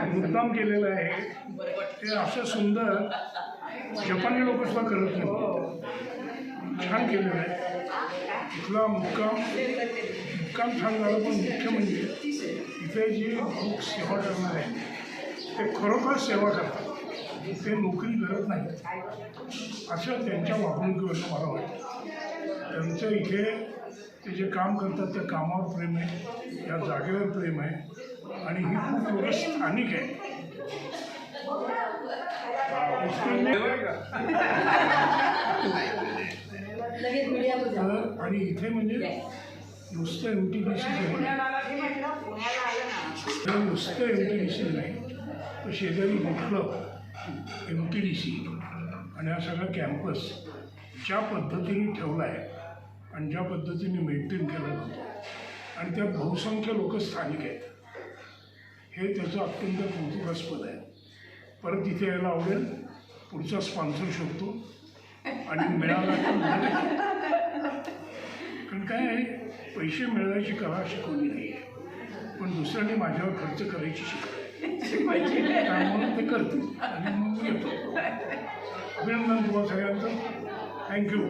मुद्दाम केलेलं आहे. ते असं सुंदर जपानी लोक सुद्धा करत नाही छान केलेलं आहे. इथला मुक्काम मुक्काम छान झाला पण मुख्य म्हणजे इथे जी लोक सेवा करणार आहे ते खरोखर सेवा करतात. ते नोकरी करत नाही असं त्यांच्या वागणुकीवरनं मला वाटतं. त्यांचं इथे ते जे काम करतात त्या कामावर प्रेम आहे या जागेवर प्रेम आहे. आणि ही खूप लोकं स्थानिक आहे. आणि इथे म्हणजे नुसतं एम टी बी सी नुसतं एम टी डी सी नाही तर शेजारी मोठं एम टी डी सी आणि हा सगळा कॅम्पस ज्या पद्धतीने ठेवला आहे आणि ज्या पद्धतीने मेंटेन केला जातो. आणि त्या बहुसंख्य लोक स्थानिक आहेत. हे त्याचं अत्यंत कौतुकास्पद आहे. परत तिथे यायला आवडेल पुढचा स्पॉन्सर शोधतो आणि मिळाला तर कारण काय आहे पैसे मिळवायची कला शिकवली नाही. आहे पण दुसऱ्याने माझ्यावर खर्च करायची शिकवली. त्यामुळे ते करतील आणि मग येतो. अभिनंदन तुम्हाला सगळ्यांचं. थँक्यू